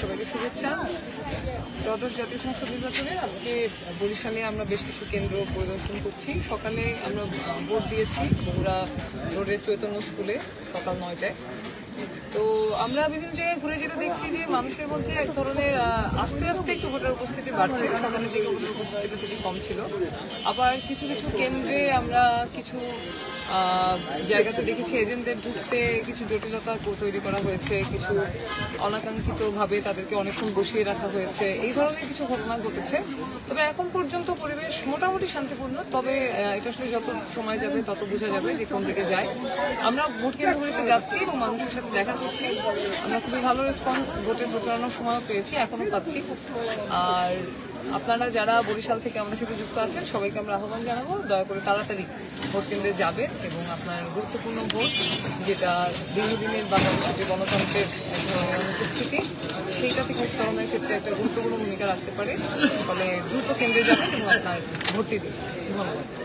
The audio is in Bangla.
সবাইকে শুভেচ্ছা। দ্বাদশ জাতীয় সংসদ নির্বাচনে আজকে বরিশালে আমরা বেশ কিছু কেন্দ্র পরিদর্শন করছি। সকালে আমরা ভোট দিয়েছি বগুড়া রোডের চৈতন্য স্কুলে সকাল নয়টায়। তো আমরা বিভিন্ন জায়গায় ঘুরে যেটা দেখছি যে মানুষের মধ্যে এক ধরনের আস্তে আস্তে একটু ভোটার উপস্থিতি বাড়ছে। সকালের দিকে ভোটার উপস্থিতিটা খুবই কম ছিল। আবার কিছু কিছু কেন্দ্রে আমরা কিছু জায়গাতে দেখেছি এজেন্টদের ঢুকতে কিছু জটিলতা তৈরি করা হয়েছে। কিছু অনাকাঙ্ক্ষিতভাবে তাদেরকে অনেকক্ষণ বসিয়ে রাখা হয়েছে। এই ধরনের কিছু ঘটনা ঘটেছে। তবে এখন পর্যন্ত পরিবেশ মোটামুটি শান্তিপূর্ণ। তবে এটা আসলে যত সময় যাবে, তত বোঝা যাবে যে কোন দিকে যায়। আমরা ভোট কেন্দ্রগুলিতে যাচ্ছি এবং মানুষের সাথে দেখা করছি। আমরা খুবই ভালো রেসপন্স ভোটের প্রচারণার সময়ও পেয়েছি এখনও পাচ্ছি। আর আপনারা যারা বরিশাল থেকে আমাদের সাথে যুক্ত আছেন, সবাইকে আমরা আহ্বান জানাব, দয়া করে তাড়াতাড়ি ভোট কেন্দ্রে যাবেন এবং আপনার গুরুত্বপূর্ণ ভোট, যেটা দীর্ঘদিনের বাংলাদেশের গণতন্ত্রের অনুপস্থিতি সেইটা থেকে উত্তরণের ক্ষেত্রে একটা গুরুত্বপূর্ণ ভূমিকা রাখতে পারে। ফলে দ্রুত কেন্দ্রে যাবেন এবং আপনার ভর্তি দিন। ধন্যবাদ।